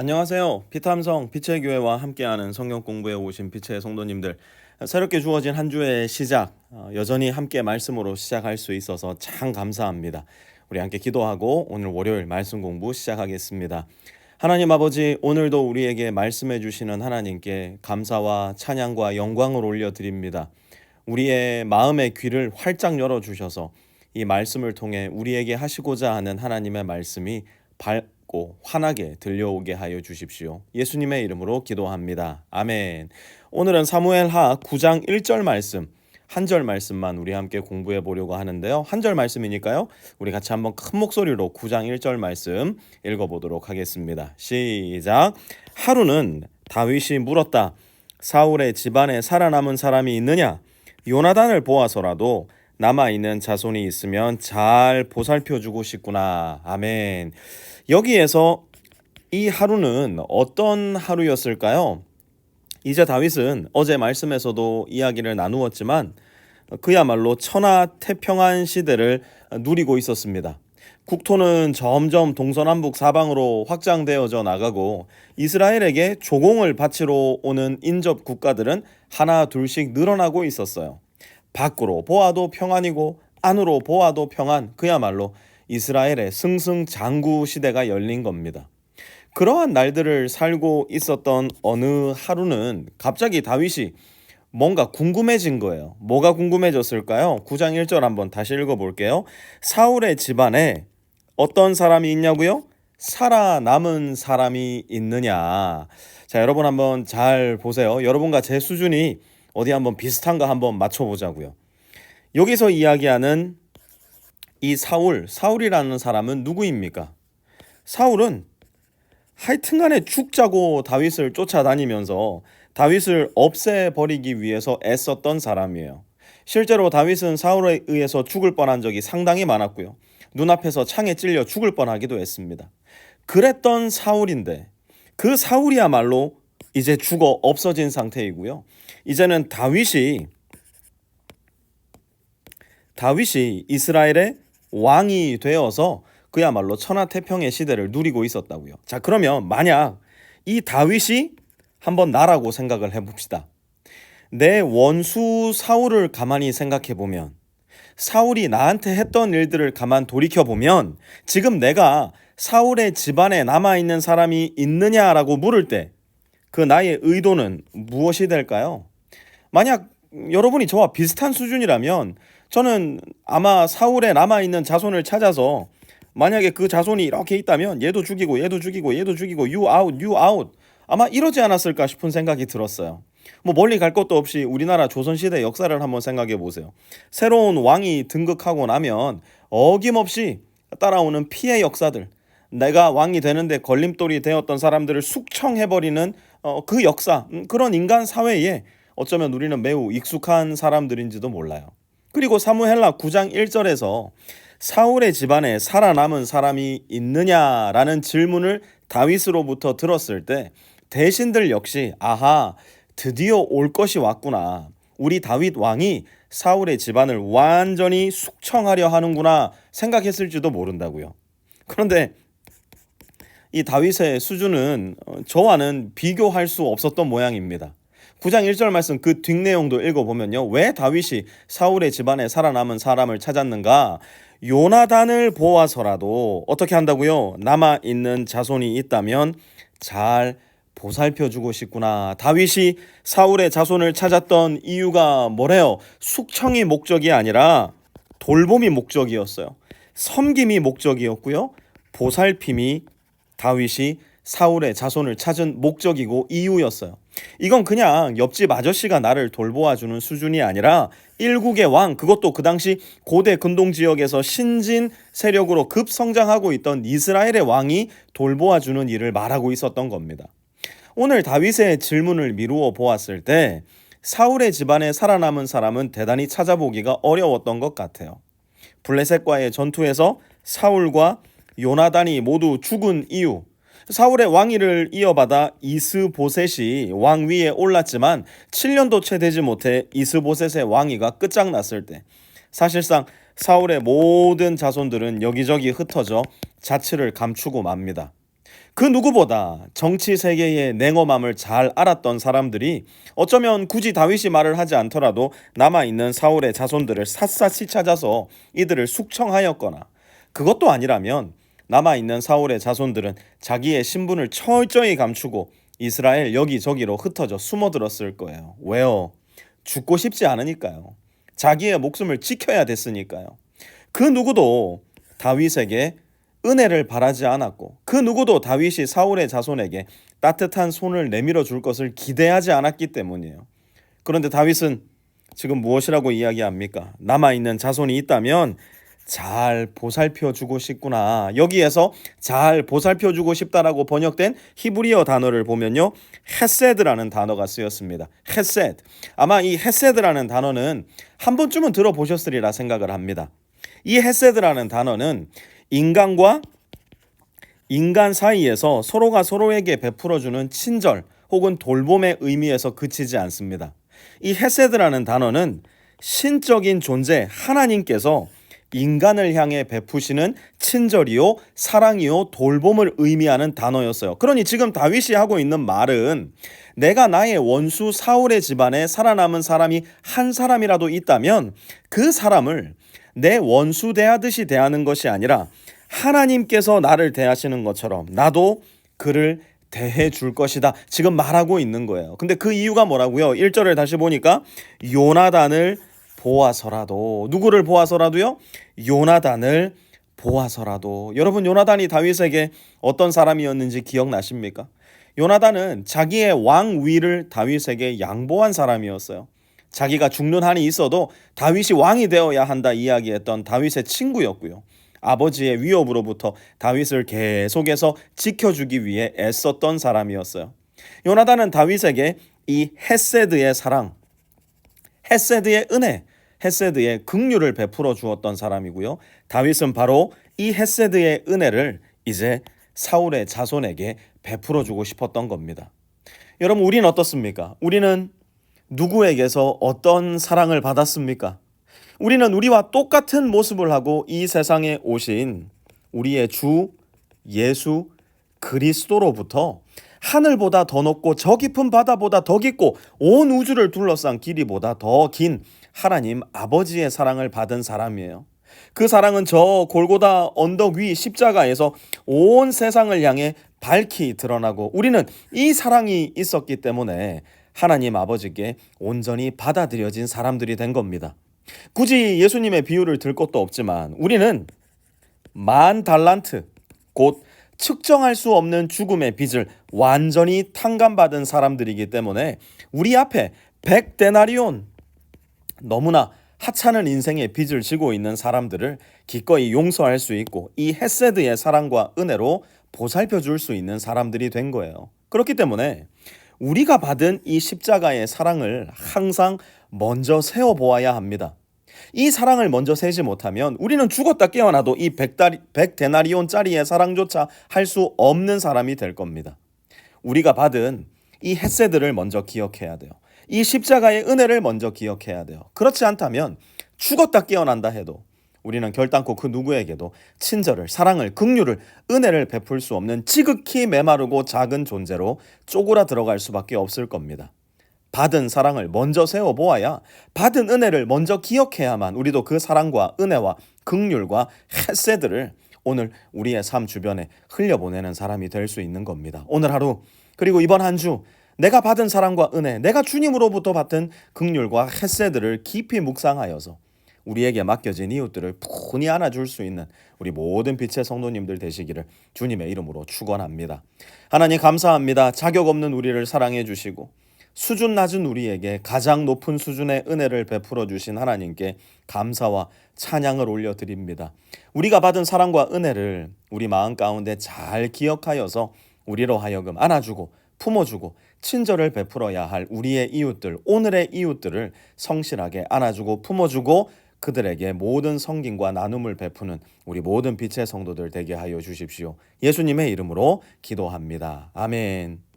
안녕하세요. 피탐성 빛의 교회와 함께하는 성경 공부에 오신 빛의 성도님들. 새롭게 주어진 한 주의 시작 어, 여전히 함께 말씀으로 시작할 수 있어서 참 감사합니다. 우리 함께 기도하고 오늘 월요일 말씀 공부 시작하겠습니다. 하나님 아버지 오늘도 우리에게 말씀해 주시는 하나님께 감사와 찬양과 영광을 올려 드립니다. 우리의 마음의 귀를 활짝 열어 주셔서 이 말씀을 통해 우리에게 하시고자 하는 하나님의 말씀이 밝고 환하게 들려오게 하여 주십시오. 예수님의 이름으로 기도합니다. 아멘. 오늘은 사무엘하 9장 1절 말씀 한 절 말씀만 우리 함께 공부해 보려고 하는데요. 한 절 말씀이니까요. 우리 같이 한번 큰 목소리로 9장 1절 말씀 읽어 보도록 하겠습니다. 시작. 하루는 다윗이 물었다. 사울의 집안에 살아남은 사람이 있느냐? 요나단을 보아서라도 남아 있는 자손이 있으면 잘 보살펴 주고 싶구나. 아멘. 여기에서 이 하루는 어떤 하루였을까요? 이제 다윗은 어제 말씀에서도 이야기를 나누었지만 그야말로 천하태평한 시대를 누리고 있었습니다. 국토는 점점 동서남북 사방으로 확장되어져 나가고 이스라엘에게 조공을 바치러 오는 인접 국가들은 하나 둘씩 늘어나고 있었어요. 밖으로 보아도 평안이고 안으로 보아도 평안 그야말로 이스라엘의 승승장구 시대가 열린 겁니다. 그러한 날들을 살고 있었던 어느 하루는 갑자기 다윗이 뭔가 궁금해진 거예요. 뭐가 궁금해졌을까요? 9장 1절 한번 다시 읽어볼게요. 사울의 집안에 어떤 사람이 있냐고요? 살아남은 사람이 있느냐. 자, 여러분 한번 잘 보세요. 여러분과 제 수준이 어디 한번 비슷한가 한번 맞춰보자고요. 여기서 이야기하는 이 사울, 사울이라는 사람은 누구입니까? 사울은 하여튼간에 죽자고 다윗을 쫓아다니면서 다윗을 없애버리기 위해서 애썼던 사람이에요. 실제로 다윗은 사울에 의해서 죽을 뻔한 적이 상당히 많았고요. 눈앞에서 창에 찔려 죽을 뻔하기도 했습니다. 그랬던 사울인데 그 사울이야말로 이제 죽어 없어진 상태이고요. 이제는 다윗이 다윗이 이스라엘의 왕이 되어서 그야말로 천하태평의 시대를 누리고 있었다고요. 자, 그러면 만약 이 다윗이 한번 나라고 생각을 해 봅시다. 내 원수 사울을 가만히 생각해 보면 사울이 나한테 했던 일들을 가만 돌이켜 보면 지금 내가 사울의 집안에 남아 있는 사람이 있느냐라고 물을 때 그 나의 의도는 무엇이 될까요? 만약 여러분이 저와 비슷한 수준이라면 저는 아마 사울에 남아 있는 자손을 찾아서 만약에 그 자손이 이렇게 있다면 얘도 죽이고 얘도 죽이고 얘도 죽이고 you out you out 아마 이러지 않았을까 싶은 생각이 들었어요. 뭐 멀리 갈 것도 없이 우리나라 조선시대 역사를 한번 생각해 보세요. 새로운 왕이 등극하고 나면 어김없이 따라오는 피해 역사들, 내가 왕이 되는데 걸림돌이 되었던 사람들을 숙청해버리는 어, 그 역사, 음, 그런 인간 사회에 어쩌면 우리는 매우 익숙한 사람들인지도 몰라요. 그리고 사무헬라 9장 1절에서 사울의 집안에 살아남은 사람이 있느냐라는 질문을 다윗으로부터 들었을 때 대신들 역시 아하 드디어 올 것이 왔구나. 우리 다윗 왕이 사울의 집안을 완전히 숙청하려 하는구나 생각했을지도 모른다고요. 그런데 이 다윗의 수준은 어, 저와는 비교할 수 없었던 모양입니다. 9장 1절 말씀 그 뒷내용도 읽어보면요. 왜 다윗이 사울의 집안에 살아남은 사람을 찾았는가? 요나단을 보아서라도 어떻게 한다고요? 남아 있는 자손이 있다면 잘 보살펴 주고 싶구나. 다윗이 사울의 자손을 찾았던 이유가 뭐래요? 숙청이 목적이 아니라 돌봄이 목적이었어요. 섬김이 목적이었고요. 보살핌이 다윗이 사울의 자손을 찾은 목적이고 이유였어요. 이건 그냥 옆집 아저씨가 나를 돌보아 주는 수준이 아니라 일국의 왕, 그것도 그 당시 고대 근동 지역에서 신진 세력으로 급성장하고 있던 이스라엘의 왕이 돌보아 주는 일을 말하고 있었던 겁니다. 오늘 다윗의 질문을 미루어 보았을 때 사울의 집안에 살아남은 사람은 대단히 찾아보기가 어려웠던 것 같아요. 블레셋과의 전투에서 사울과 요나단이 모두 죽은 이유, 사울의 왕위를 이어받아 이스보셋이 왕위에 올랐지만 7년도 채 되지 못해 이스보셋의 왕위가 끝장났을 때 사실상 사울의 모든 자손들은 여기저기 흩어져 자취를 감추고 맙니다. 그 누구보다 정치 세계의 냉엄함을 잘 알았던 사람들이 어쩌면 굳이 다윗이 말을 하지 않더라도 남아 있는 사울의 자손들을 샅샅이 찾아서 이들을 숙청하였거나 그것도 아니라면 남아 있는 사울의 자손들은 자기의 신분을 철저히 감추고 이스라엘 여기저기로 흩어져 숨어들었을 거예요. 왜요? 죽고 싶지 않으니까요. 자기의 목숨을 지켜야 됐으니까요. 그 누구도 다윗에게 은혜를 바라지 않았고 그 누구도 다윗이 사울의 자손에게 따뜻한 손을 내밀어 줄 것을 기대하지 않았기 때문이에요. 그런데 다윗은 지금 무엇이라고 이야기합니까? 남아 있는 자손이 있다면 잘 보살펴 주고 싶구나. 여기에서 잘 보살펴 주고 싶다라고 번역된 히브리어 단어를 보면요. 헤세드라는 단어가 쓰였습니다. 헤세드. 아마 이 헤세드라는 단어는 한 번쯤은 들어보셨으리라 생각을 합니다. 이 헤세드라는 단어는 인간과 인간 사이에서 서로가 서로에게 베풀어 주는 친절 혹은 돌봄의 의미에서 그치지 않습니다. 이 헤세드라는 단어는 신적인 존재 하나님께서 인간을 향해 베푸시는 친절이요, 사랑이요, 돌봄을 의미하는 단어였어요. 그러니 지금 다윗이 하고 있는 말은 내가 나의 원수 사울의 집안에 살아남은 사람이 한 사람이라도 있다면 그 사람을 내 원수 대하듯이 대하는 것이 아니라 하나님께서 나를 대하시는 것처럼 나도 그를 대해 줄 것이다. 지금 말하고 있는 거예요. 근데 그 이유가 뭐라고요? 1절을 다시 보니까 요나단을 보아서라도 누구를 보아서라도요? 요나단을 보아서라도 여러분 요나단이 다윗에게 어떤 사람이었는지 기억나십니까? 요나단은 자기의 왕 위를 다윗에게 양보한 사람이었어요. 자기가 죽는 한이 있어도 다윗이 왕이 되어야 한다 이야기했던 다윗의 친구였고요. 아버지의 위협으로부터 다윗을 계속해서 지켜주기 위해 애썼던 사람이었어요. 요나단은 다윗에게 이 헤세드의 사랑, 헤세드의 은혜, 헤세드의 긍휼을 베풀어 주었던 사람이고요. 다윗은 바로 이 헤세드의 은혜를 이제 사울의 자손에게 베풀어 주고 싶었던 겁니다. 여러분 우리는 어떻습니까? 우리는 누구에게서 어떤 사랑을 받았습니까? 우리는 우리와 똑같은 모습을 하고 이 세상에 오신 우리의 주 예수 그리스도로부터 하늘보다 더 높고 저 깊은 바다보다 더 깊고 온 우주를 둘러싼 길이보다 더 긴 하나님 아버지의 사랑을 받은 사람이에요. 그 사랑은 저 골고다 언덕 위 십자가에서 온 세상을 향해 밝히 드러나고 우리는 이 사랑이 있었기 때문에 하나님 아버지께 온전히 받아들여진 사람들이 된 겁니다. 굳이 예수님의 비유를 들 것도 없지만 우리는 만 달란트 곧 측정할 수 없는 죽음의 빚을 완전히 탕감받은 사람들이기 때문에 우리 앞에 백데나리온 너무나 하찮은 인생의 빚을 지고 있는 사람들을 기꺼이 용서할 수 있고 이 헤세드의 사랑과 은혜로 보살펴 줄 수 있는 사람들이 된 거예요. 그렇기 때문에 우리가 받은 이 십자가의 사랑을 항상 먼저 세워 보아야 합니다. 이 사랑을 먼저 세지 못하면 우리는 죽었다 깨어나도 이 백다리, 백데나리온짜리의 사랑조차 할 수 없는 사람이 될 겁니다. 우리가 받은 이 햇새들을 먼저 기억해야 돼요. 이 십자가의 은혜를 먼저 기억해야 돼요. 그렇지 않다면 죽었다 깨어난다 해도 우리는 결단코 그 누구에게도 친절을, 사랑을, 긍휼을, 은혜를 베풀 수 없는 지극히 메마르고 작은 존재로 쪼그라 들어갈 수밖에 없을 겁니다. 받은 사랑을 먼저 세워 보아야 받은 은혜를 먼저 기억해야만 우리도 그 사랑과 은혜와 긍휼과 햇새들을 오늘 우리의 삶 주변에 흘려보내는 사람이 될 수 있는 겁니다. 오늘 하루 그리고 이번 한 주 내가 받은 사랑과 은혜, 내가 주님으로부터 받은 긍휼과 햇새들을 깊이 묵상하여서 우리에게 맡겨진 이웃들을 푸니 안아줄 수 있는 우리 모든 빛의 성도님들 되시기를 주님의 이름으로 축원합니다. 하나님 감사합니다. 자격 없는 우리를 사랑해 주시고 수준 낮은 우리에게 가장 높은 수준의 은혜를 베풀어 주신 하나님께 감사와 찬양을 올려 드립니다. 우리가 받은 사랑과 은혜를 우리 마음 가운데 잘 기억하여서 우리로 하여금 안아주고 품어주고 친절을 베풀어야 할 우리의 이웃들, 오늘의 이웃들을 성실하게 안아주고 품어주고 그들에게 모든 성김과 나눔을 베푸는 우리 모든 빛의 성도들 되게 하여 주십시오. 예수님의 이름으로 기도합니다. 아멘.